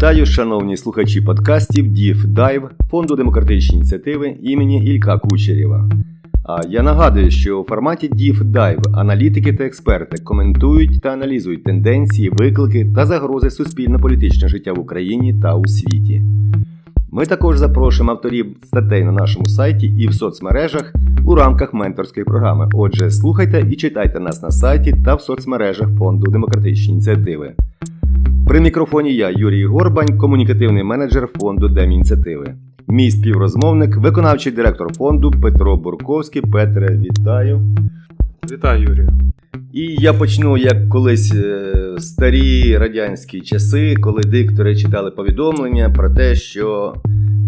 Вітаю, шановні слухачі подкастів Дів Дайв Фонду демократичні ініціативи імені Ілька Кучерєва. А я нагадую, що у форматі Дів Дайв аналітики та експерти коментують та аналізують тенденції, виклики та загрози суспільно-політичного життя в Україні та у світі. Ми також запрошуємо авторів статей на нашому сайті і в соцмережах у рамках менторської програми. Отже, слухайте і читайте нас на сайті та в соцмережах Фонду демократичні ініціативи. При мікрофоні я, Юрій Горбань, комунікативний менеджер фонду Демініціативи. Мій співрозмовник, виконавчий директор фонду Петро Бурковський. Петре, вітаю. Вітаю, Юрію. І я почну як колись е, старі радянські часи, коли диктори читали повідомлення про те, що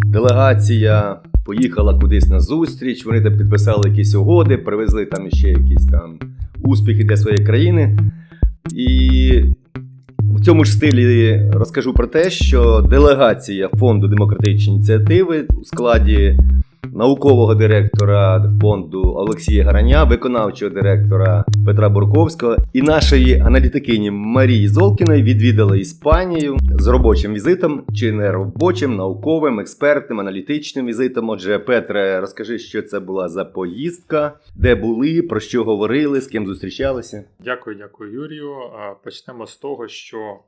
делегація поїхала кудись на зустріч, вони там підписали якісь угоди, привезли там ще якісь там успіхи для своєї країни. І в цьому ж стилі розкажу про те, що делегація фонду демократичні ініціативи у складі наукового директора фонду Олексія Гараня, виконавчого директора Петра Бурковського і нашої аналітикині Марії Золкіної відвідали Іспанію з робочим візитом, чи не робочим, науковим, експертним, аналітичним візитом. Отже, Петре, розкажи, що це була за поїздка, де були, про що говорили, з ким зустрічалися. Дякую, дякую, Юрію. Почнемо з того, що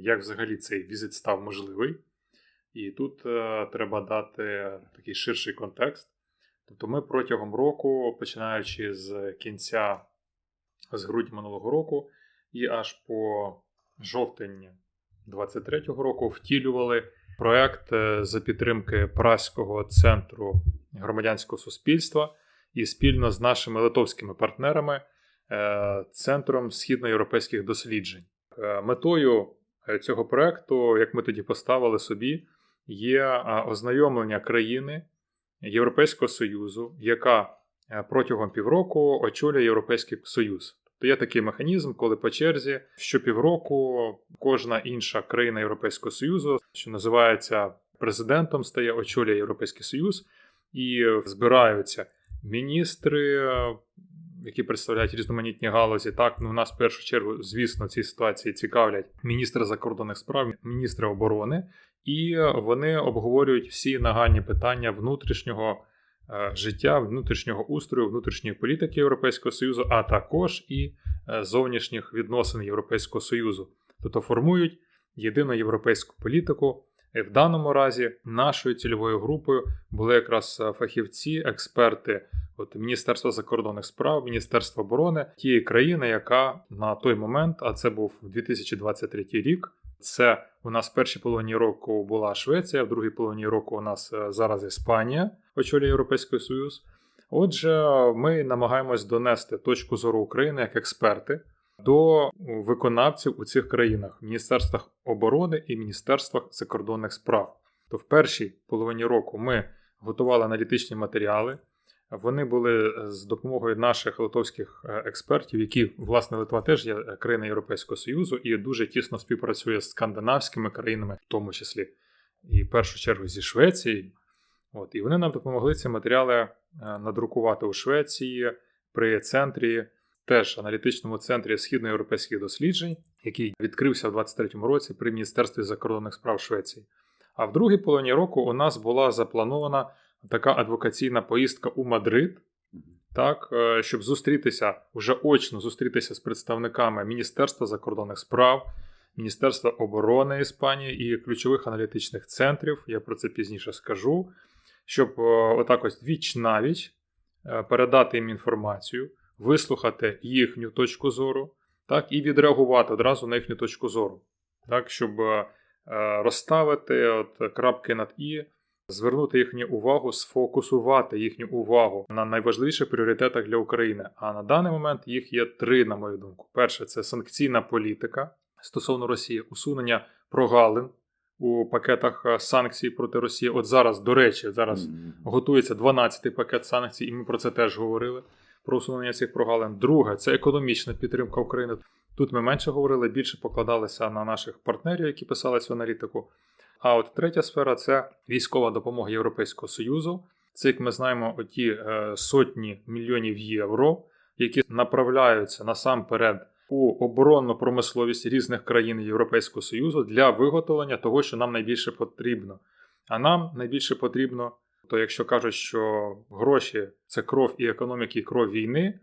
як взагалі цей візит став можливий. І тут е, треба дати такий ширший контекст. Тобто, ми протягом року, починаючи з кінця з грудня минулого року, і аж по жовтень 23-го року втілювали проект е, за підтримки Праського центру громадянського суспільства і спільно з нашими литовськими партнерами е, Центром східноєвропейських досліджень. Е, Метою е, цього проекту, як ми тоді поставили собі, є е, ознайомлення країни Європейського Союзу, яка е, протягом півроку очолює Європейський Союз. Тобто є такий механізм, коли по черзі щопівроку кожна інша країна Європейського Союзу, що називається президентом, стає очолює Європейський Союз, і збираються міністри, е, які представляють різноманітні галузі. Так, ну нас в першу чергу, звісно, ці ситуації цікавлять міністри закордонних справ, міністри оборони, і вони обговорюють всі нагальні питання внутрішнього е, життя, внутрішнього устрою, внутрішньої політики Європейського Союзу, а також і е, зовнішніх відносин Європейського Союзу, тобто формують єдину європейську політику. В даному разі нашою цільовою групою були якраз е, фахівці, експерти от Міністерства закордонних справ, Міністерства оборони тієї країни, яка на той момент, а це був 2023 рік. Це у нас в першій половині року була Швеція, в другій половині року у нас е, зараз Іспанія, очолює Європейський Союз. Отже, ми намагаємось донести точку зору України як експерти до виконавців у цих країнах Міністерствах оборони і Міністерствах закордонних справ. То в першій половині року ми готували аналітичні матеріали. Вони були з допомогою наших литовських е, експертів, які, власне, Литва теж є країна Європейського Союзу і дуже тісно співпрацює з скандинавськими країнами, в тому числі і в першу чергу зі Швецією. От, І вони нам допомогли ці матеріали е, надрукувати у Швеції при центрі, теж аналітичному центрі східноєвропейських досліджень, який відкрився в 23-му році при Міністерстві закордонних справ Швеції. А в другій половині року у нас була запланована така адвокаційна поїздка у Мадрид, так, е, щоб зустрітися вже очно зустрітися з представниками Міністерства закордонних справ, Міністерства оборони Іспанії і ключових аналітичних центрів. Я про це пізніше скажу. Щоб е, отак ось віч навіч е, передати їм інформацію, вислухати їхню точку зору, так, і відреагувати одразу на їхню точку зору, так, щоб е, розставити от крапки над і, звернути їхню увагу, сфокусувати їхню увагу на найважливіших пріоритетах для України. А на даний момент їх є три, на мою думку. Перше, це санкційна політика стосовно Росії, усунення прогалин у пакетах е, санкцій проти Росії. От зараз, до речі, зараз готується 12-й пакет санкцій, і ми про це теж говорили. Про усунення цих прогалин. Друге, це економічна підтримка України. Тут ми менше говорили, більше покладалися на наших партнерів, які писали цю аналітику. А от третя сфера це військова допомога Європейського Союзу. Це, як ми знаємо, оті е, сотні мільйонів євро, які направляються насамперед у оборонну промисловість різних країн Європейського Союзу для виготовлення того, що нам найбільше потрібно. А нам найбільше потрібно, то якщо кажуть, що гроші це кров і економіки, і кров війни,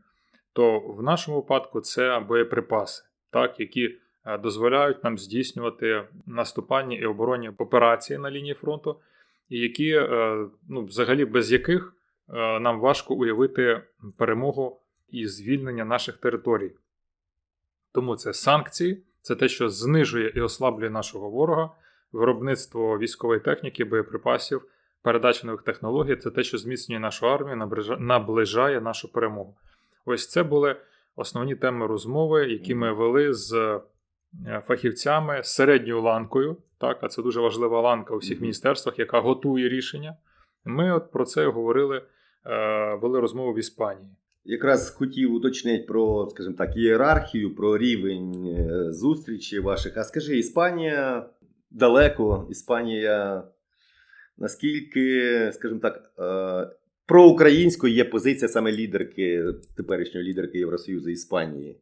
то в нашому випадку це боєприпаси, так, які е, дозволяють нам здійснювати наступальні і оборонні операції на лінії фронту, і які, е, ну, взагалі, без яких е, нам важко уявити перемогу і звільнення наших територій. Тому це санкції, це те, що знижує і ослаблює нашого ворога, виробництво військової техніки, боєприпасів, передача нових технологій це те, що зміцнює нашу армію, наближає нашу перемогу. Ось це були основні теми розмови, які ми вели з е, фахівцями з середньою ланкою. Так, а це дуже важлива ланка у всіх міністерствах, яка готує рішення. Ми от про це говорили, е, вели розмову в Іспанії. Якраз хотів уточнити про, скажімо так, ієрархію, про рівень е, зустрічі ваших. А скажи, Іспанія далеко, Іспанія наскільки, скажімо так, е, проукраїнською є позиція саме лідерки, теперішньої лідерки Євросоюзу Іспанії.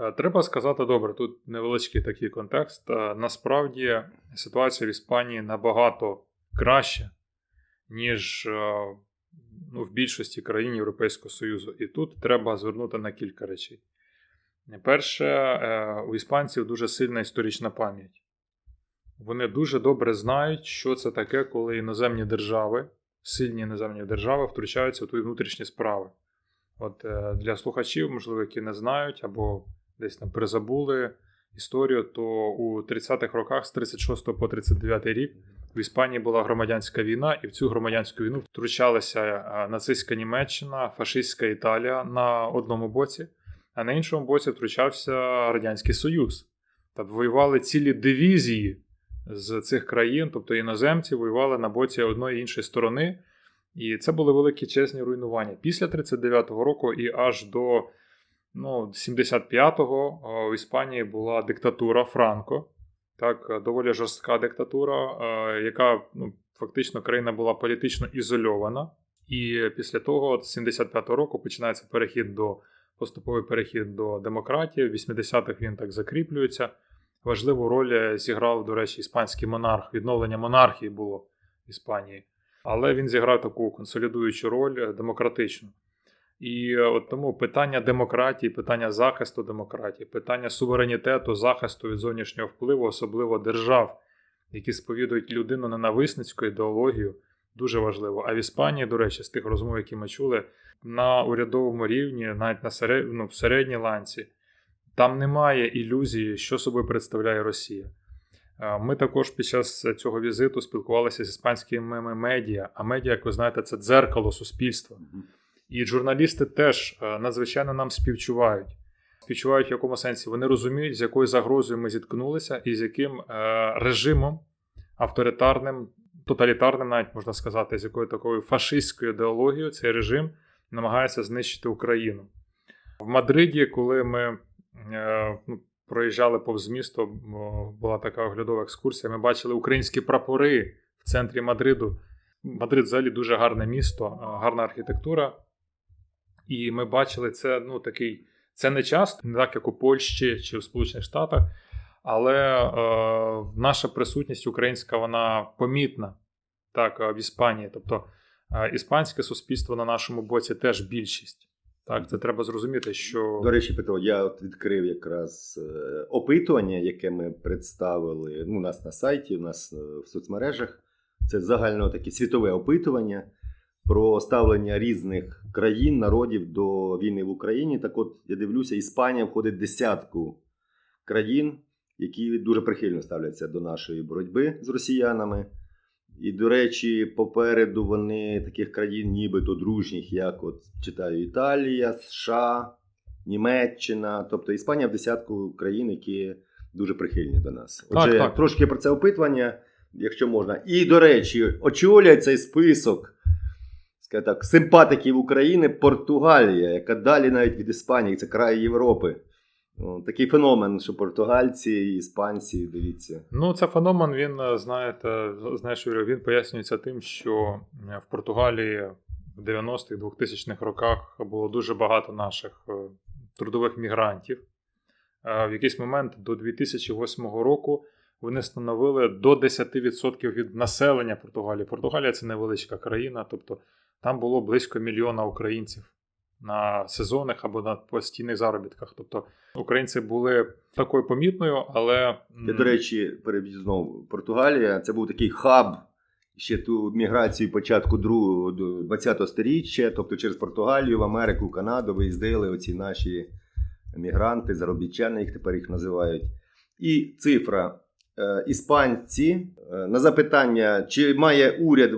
Е, Треба сказати добре, тут невеличкий такий контекст. Е, Насправді ситуація в Іспанії набагато краща, ніж ну, в більшості країн Європейського Союзу. І тут треба звернути на кілька речей. Перше, у іспанців дуже сильна історична пам'ять. Вони дуже добре знають, що це таке, коли іноземні держави, сильні іноземні держави втручаються в твої внутрішні справи. От е, для слухачів, можливо, які не знають або десь там призабули історію, то у 30-х роках з 36 по 39 рік в Іспанії була громадянська війна, і в цю громадянську війну втручалася е, нацистська Німеччина, фашистська Італія на одному боці, а на іншому боці втручався Радянський Союз. Тобто воювали цілі дивізії з цих країн, тобто іноземці воювали на боці одної іншої сторони. І це були великі чесні руйнування. Після 39-го року і аж до ну, 75-го в Іспанії була диктатура Франко. Так, е, доволі жорстка диктатура, е, яка ну, фактично країна була політично ізольована. І після того, з 75-го року, починається перехід до поступовий перехід до демократії. В 80-х він так закріплюється. Важливу роль зіграв, до речі, іспанський монарх. Відновлення монархії було в Іспанії. Але він зіграв таку консолідуючу роль е, демократичну. І е, от тому питання демократії, питання захисту демократії, питання суверенітету, захисту від зовнішнього впливу, особливо держав, які сповідують людину ненависницьку ідеологію, дуже важливо. А в Іспанії, до речі, з тих розмов, які ми чули, на урядовому рівні, навіть на серед... ну, в середній ланці, там немає ілюзії, що собою представляє Росія. Ми також під час цього візиту спілкувалися з іспанськими медіа. А медіа, як ви знаєте, це дзеркало суспільства. І журналісти теж надзвичайно нам співчувають. Співчувають в якому сенсі? Вони розуміють, з якою загрозою ми зіткнулися, і з яким режимом авторитарним, тоталітарним, навіть можна сказати, з якою такою фашистською ідеологією цей режим намагається знищити Україну. В Мадриді, коли ми проїжджали повз місто, була така оглядова екскурсія. Ми бачили українські прапори в центрі Мадриду. Мадрид взагалі дуже гарне місто, е, гарна архітектура. І ми бачили це, ну, такий. Це не часто, не так як у Польщі чи в Сполучених Штатах, але е, наша присутність українська вона помітна так, е, в Іспанії. Тобто е, іспанське суспільство на нашому боці теж більшість. Так, це треба зрозуміти, що До речі, Петро, я от відкрив якраз е, опитування, яке ми представили ну, у нас на сайті, у нас е, в соцмережах. Це загально таке світове опитування про ставлення різних країн, народів до війни в Україні. Так от я дивлюся, Іспанія входить десятку країн, які дуже прихильно ставляться до нашої боротьби з росіянами. І, до речі, попереду вони таких країн, нібито дружніх, як от читаю Італія, США, Німеччина. Тобто Іспанія в десятку країн, які дуже прихильні до нас. Отже, так. трошки про це опитування, якщо можна. І, до речі, очолює цей список так, симпатиків України Португалія, яка далі навіть від Іспанії, це край Європи. Такий феномен, що португальці, іспанці, дивіться. Ну, це феномен, він, е, знаєте, знаєш, він пояснюється тим, що е, в Португалії в 90-х, 2000-х роках було дуже багато наших е, трудових мігрантів. в якийсь момент до 2008 року вони становили до 10% від населення Португалії. Португалія це невеличка країна, тобто там було близько мільйона українців на сезонних або на постійних заробітках. Тобто українці були такою помітною, але Я, до речі, переб'ю знову. Португалія це був такий хаб ще ту міграцію початку другого до 20-го сторіччя, тобто через Португалію, в Америку, Канаду виїздили оці наші мігранти, заробітчани, їх тепер їх називають. І цифра. Е, Іспанці е, на запитання, чи має уряд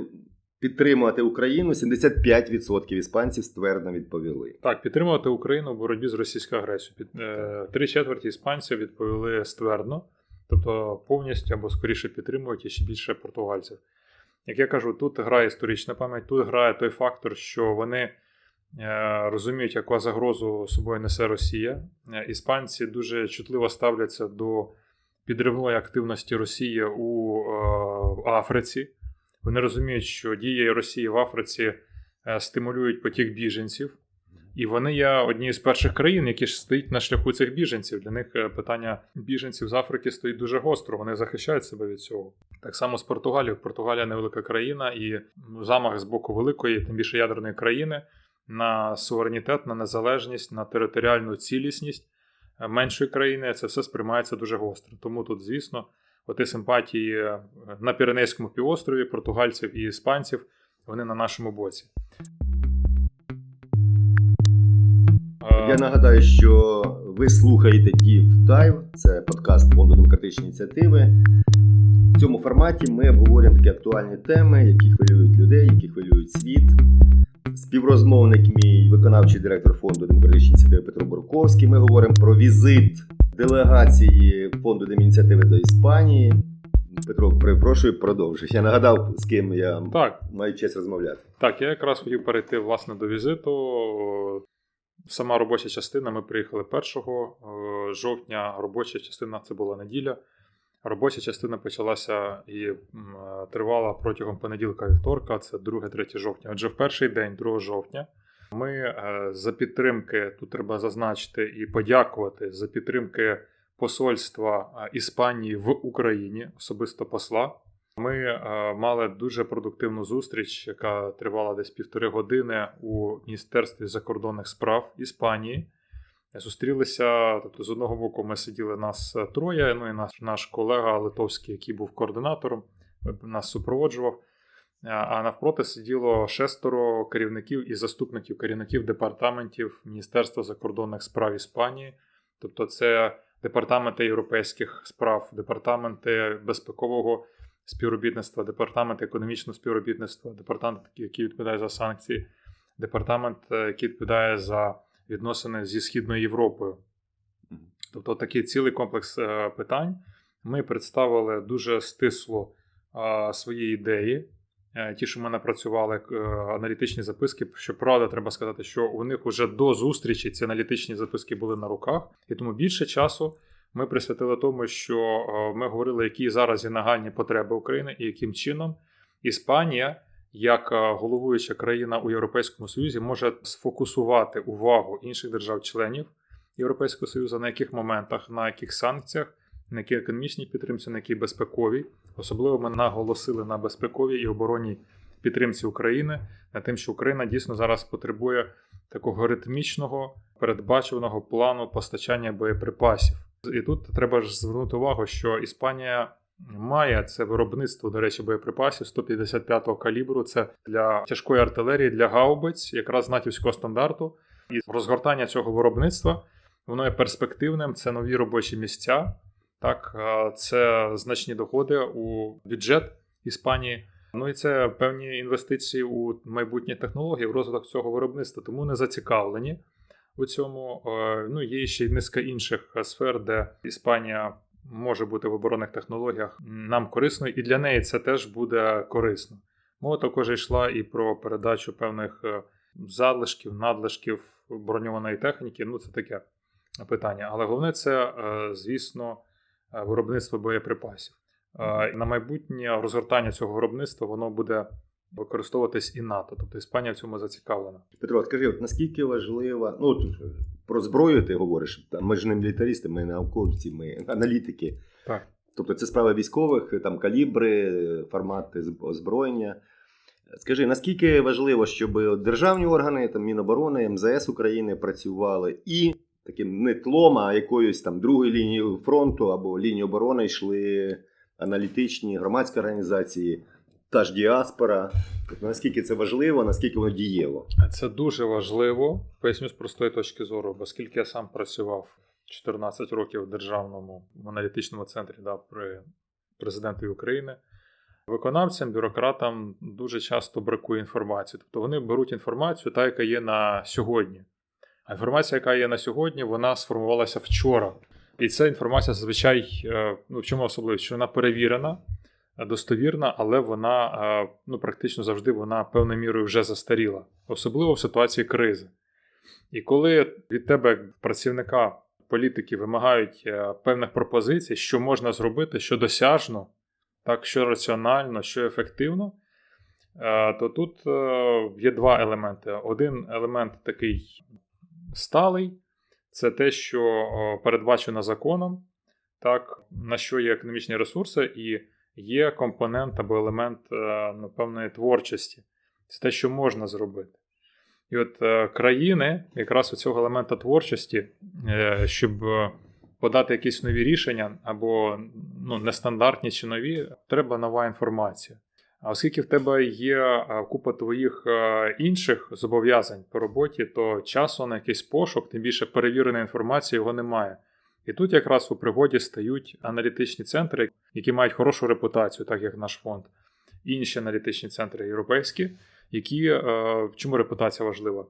підтримувати Україну, 75% іспанців ствердно відповіли. Так, підтримувати Україну в боротьбі з російською агресією. Під- е, Три четверті іспанців відповіли ствердно, тобто повністю або скоріше підтримують і ще більше португальців. Як я кажу, тут грає історична пам'ять, тут грає той фактор, що вони е, розуміють, яку загрозу собою несе Росія. Е, Іспанці дуже чутливо ставляться до підривної активності Росії у е, Африці. Вони розуміють, що дії Росії в Африці е, стимулюють потік біженців. І вони є однією з перших країн, які ж стоять на шляху цих біженців. Для них е, питання біженців з Африки стоїть дуже гостро. Вони захищають себе від цього. Так само з Португалією. Португалія невелика країна, і ну, замах з боку великої, тим більше ядерної країни, на суверенітет, на незалежність, на територіальну цілісність е, меншої країни. Це все сприймається дуже гостро. Тому тут, звісно, оті симпатії е, на Піренейському півострові португальців і іспанців вони на нашому боці. Е, Я нагадаю, що ви слухаєте Deep Dive, це подкаст Фонду демократичної ініціативи. В цьому форматі ми обговорюємо такі актуальні теми, які хвилюють людей, які хвилюють світ. Співрозмовник мій виконавчий директор фонду демократичної ініціативи Петро Бурковський. Ми говоримо про візит делегації фонду демініціативи до Іспанії. Петро, перепрошую, продовжуй. Я нагадав, з ким я Так, маю честь розмовляти. Так, я якраз хотів перейти власне до візиту. Сама робоча частина. Ми приїхали 1 е, жовтня. Робоча частина це була неділя. Робоча частина почалася і тривала протягом понеділка вівторка, це 2-3 жовтня. Отже, в перший день, 2 жовтня, ми е, за підтримки, тут треба зазначити і подякувати за підтримки посольства е, Іспанії в Україні, особисто посла. Ми е, мали дуже продуктивну зустріч, яка тривала десь півтори години у Міністерстві закордонних справ Іспанії. Зустрілися, тобто, з одного боку, ми сиділи нас троє. Ну і наш, наш колега Литовський, який був координатором, нас супроводжував. А навпроти сиділо шестеро керівників і заступників керівників департаментів Міністерства закордонних справ Іспанії. Тобто, це департаменти європейських справ, департаменти безпекового співробітництва, департамент економічного співробітництва, департамент, який відповідає за санкції, департамент, е, який відповідає за відносини зі Східною Європою. Тобто такий цілий комплекс е, питань. Ми представили дуже стисло свої ідеї. Е, Ті, що ми напрацювали е, аналітичні записки. Щоправда, треба сказати, що у них вже до зустрічі ці аналітичні записки були на руках, і тому більше часу ми присвятили тому, що е, ми говорили, які зараз є нагальні потреби України і яким чином Іспанія, як головуюча країна у Європейському Союзі, може сфокусувати увагу інших держав-членів Європейського Союзу, на яких моментах, на яких санкціях, на якій економічній підтримці, на якій безпековій. Особливо ми наголосили на безпековій і оборонній підтримці України, на тим, що Україна дійсно зараз потребує такого ритмічного передбачуваного плану постачання боєприпасів. І тут треба ж звернути увагу, що Іспанія має це виробництво, до речі, боєприпасів 155-го калібру. Це для тяжкої артилерії, для гаубиць, якраз натівського стандарту. І розгортання цього виробництва воно є перспективним. Це нові робочі місця. Так, е, це значні доходи у бюджет Іспанії. Ну і це певні інвестиції у майбутні технології, в розвиток цього виробництва. Тому не зацікавлені у цьому. Е, Ну, є ще й низка інших сфер, де Іспанія може бути в оборонних технологіях нам корисною, і для неї це теж буде корисно. Мова також йшла і про передачу певних е, залишків, надлишків броньованої техніки. Ну, це таке питання. Але головне це, звісно, виробництво боєприпасів. Е, На майбутнє розгортання цього виробництва воно буде використовуватись і НАТО. Тобто Іспанія в цьому зацікавлена. Петро, скажи, от наскільки важлива, ну про зброю ти говориш, ми ж не мілітаристи, ми науковці, ми аналітики. Так. Тобто це справа військових, там калібри, формати озброєння. Скажи, наскільки важливо, щоб державні органи, там Міноборони, МЗС України працювали і таким не тлом, а якоюсь там другою лінією фронту або лінією оборони йшли аналітичні громадські організації, та ж діаспора. Тобто, наскільки це важливо, наскільки воно дієво? Це дуже важливо. Поясню з простої точки зору, оскільки я сам працював 14 років в державному аналітичному центрі да, при президентові України. Виконавцям, бюрократам дуже часто бракує інформації. Тобто вони беруть інформацію, та, яка є на сьогодні. А інформація, яка є на сьогодні, вона сформувалася вчора. І ця інформація зазвичай, е, ну, в чому особливість, що вона перевірена, е, достовірна, але вона е, ну, практично завжди вона певною мірою вже застаріла, особливо в ситуації кризи. І коли від тебе, як працівника політики, вимагають певних пропозицій, що можна зробити, що досяжно, так, що раціонально, що ефективно, то тут є два елементи. Один елемент такий сталий, це те, що передбачено законом, так, на що є економічні ресурси, і є компонент або елемент е, ну, певної творчості. Це те, що можна зробити. І от е, країни, якраз у цього елемента творчості, е, щоб подати якісь нові рішення або ну, нестандартні чи нові, треба нова інформація. А оскільки в тебе є купа твоїх інших зобов'язань по роботі, то часу на якийсь пошук, тим більше перевіреної інформації, його немає. І тут якраз у пригоді стають аналітичні центри, які мають хорошу репутацію, так як наш фонд, інші аналітичні центри європейські, які е, чому репутація важлива,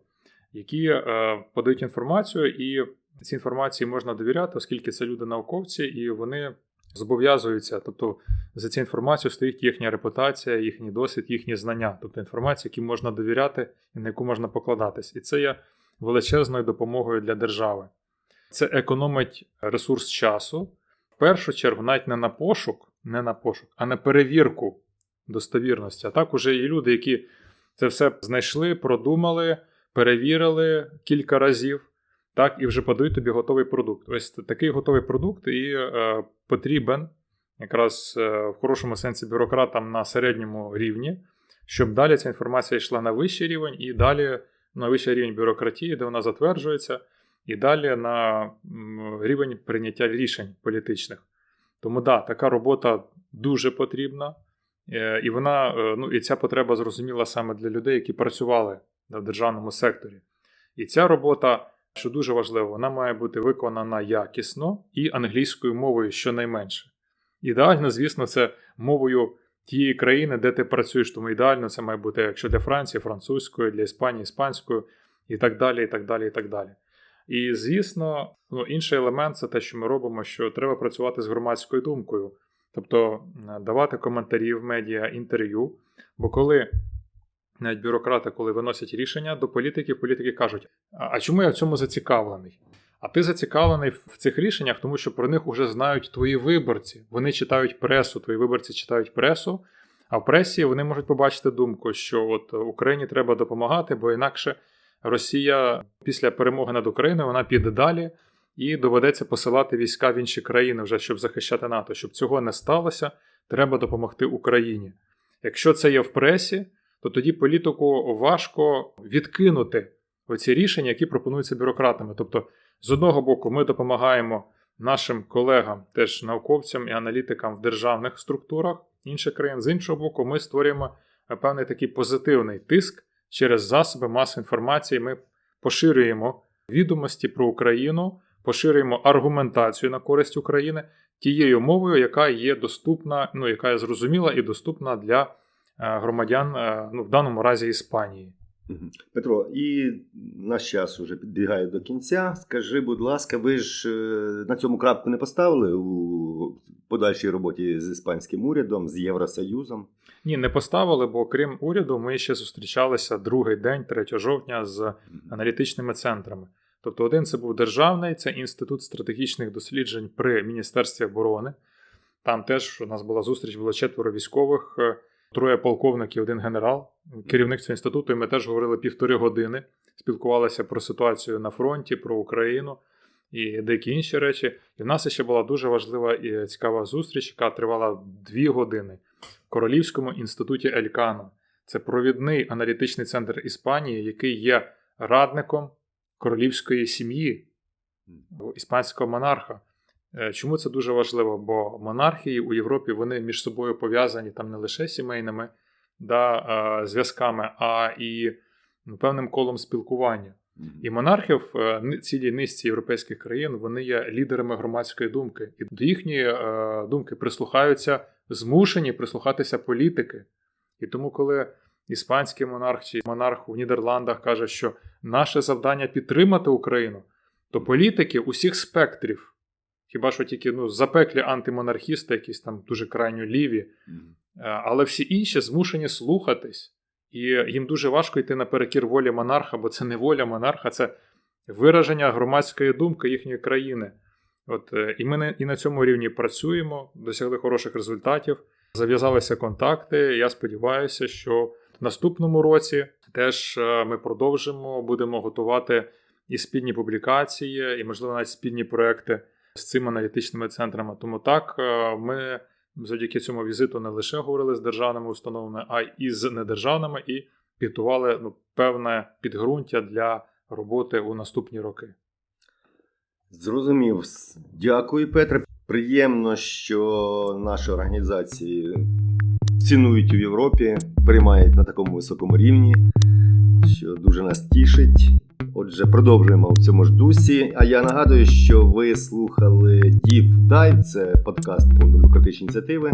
які е, подають інформацію, і цій інформації можна довіряти, оскільки це люди науковці, і вони зобов'язуються. Тобто за цю інформацію стоїть їхня репутація, їхній досвід, їхні знання, тобто інформація, якій можна довіряти і на яку можна покладатись. І це є величезною допомогою для держави. Це економить ресурс часу. В першу чергу, навіть не на пошук, не на пошук, а на перевірку достовірності. А так уже є люди, які це все знайшли, продумали, перевірили кілька разів, так, і вже подають тобі готовий продукт. Ось такий готовий продукт і е, потрібен якраз е, в хорошому сенсі бюрократам на середньому рівні, щоб далі ця інформація йшла на вищий рівень і далі на вищий рівень бюрократії, де вона затверджується, і далі на рівень прийняття рішень політичних. Тому да, така робота дуже потрібна, е, і вона, е, ну, і ця потреба зрозуміла саме для людей, які працювали в державному секторі. І ця робота, що дуже важливо, вона має бути виконана якісно і англійською мовою щонайменше. Ідеально, звісно, це мовою тієї країни, де ти працюєш, тому ідеально це має бути, якщо для Франції, французькою, для Іспанії, іспанською, і так далі, і так далі, і так далі. І звісно, ну, інший елемент це те, що ми робимо, що треба працювати з громадською думкою, тобто давати коментарі в медіа, інтерв'ю. Бо коли навіть бюрократи, коли виносять рішення до політиків, політики кажуть: а чому я в цьому зацікавлений? А ти зацікавлений в цих рішеннях, тому що про них вже знають твої виборці. Вони читають пресу, твої виборці читають пресу. А в пресі вони можуть побачити думку, що от Україні треба допомагати, бо інакше Росія після перемоги над Україною вона піде далі і доведеться посилати війська в інші країни, вже щоб захищати НАТО. Щоб цього не сталося, треба допомогти Україні. Якщо це є в пресі, то тоді політику важко відкинути оці рішення, які пропонуються бюрократами. Тобто, з одного боку, ми допомагаємо нашим колегам, теж науковцям і аналітикам в державних структурах інших країн. З іншого боку, ми створюємо е, певний такий позитивний тиск через засоби масової інформації. Ми поширюємо відомості про Україну, поширюємо аргументацію на користь України тією мовою, яка є доступна, ну яка є зрозуміла і доступна для громадян, е, ну в даному разі Іспанії. Петро, і наш час уже підбігає до кінця. Скажи, будь ласка, ви ж е, на цьому крапку не поставили у подальшій роботі з іспанським урядом, з Євросоюзом? Ні, не поставили, бо крім уряду, ми ще зустрічалися другий день, 3 жовтня, з аналітичними центрами. Тобто, один це був державний, це інститут стратегічних досліджень при Міністерстві оборони. Там теж у нас була зустріч, було четверо військових, е, троє полковників, один генерал, керівник цього інституту, і ми теж говорили півтори години, спілкувалися про ситуацію на фронті, про Україну і деякі інші речі. І в нас ще була дуже важлива і цікава зустріч, яка тривала дві години в Королівському інституті Елькано. Це провідний аналітичний центр Іспанії, який є радником королівської сім'ї іспанського монарха. Е, Чому це дуже важливо? Бо монархії у Європі вони між собою пов'язані там не лише сімейними да, е, зв'язками, а і ну, певним колом спілкування. І монархи в е, цілій низці європейських країн вони є лідерами громадської думки. І до їхньої думки прислухаються змушені прислухатися політики. І тому, коли іспанський монарх чи монарх у Нідерландах каже, що наше завдання підтримати Україну, то політики усіх спектрів, хіба що тільки ну, запеклі антимонархісти, якісь там дуже крайньо ліві, е, але всі інші змушені слухатись. І їм дуже важко йти наперекір волі монарха, бо це не воля монарха, це вираження громадської думки їхньої країни. От, е, і ми і на цьому рівні працюємо, досягли хороших результатів, зав'язалися контакти. Я сподіваюся, що в наступному році теж е, ми продовжимо, будемо готувати і спільні публікації, і, можливо, навіть спільні проекти з цими аналітичними центрами. Тому так, е, ми завдяки цьому візиту не лише говорили з державними установами, а й з недержавними, і підготували ну, певне підґрунтя для роботи у наступні роки. Зрозумів. Дякую, Петре. Приємно, що наші організації цінують у Європі, приймають на такому високому рівні, що дуже нас тішить. Отже, продовжуємо в цьому ж дусі. А я нагадую, що ви слухали Дів Дайв, це подкаст фонду демократичні ініціативи.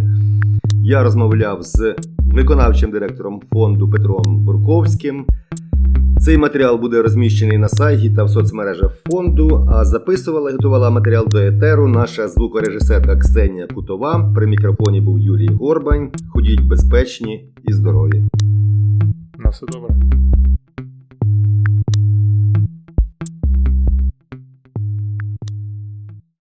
Я розмовляв з виконавчим директором фонду Петром Бурковським. Цей матеріал буде розміщений на сайті та в соцмережах фонду. А записувала і готувала матеріал до етеру наша звукорежисерка Ксенія Кутова. При мікрофоні був Юрій Горбань. Ходіть безпечні і здорові. На все добре.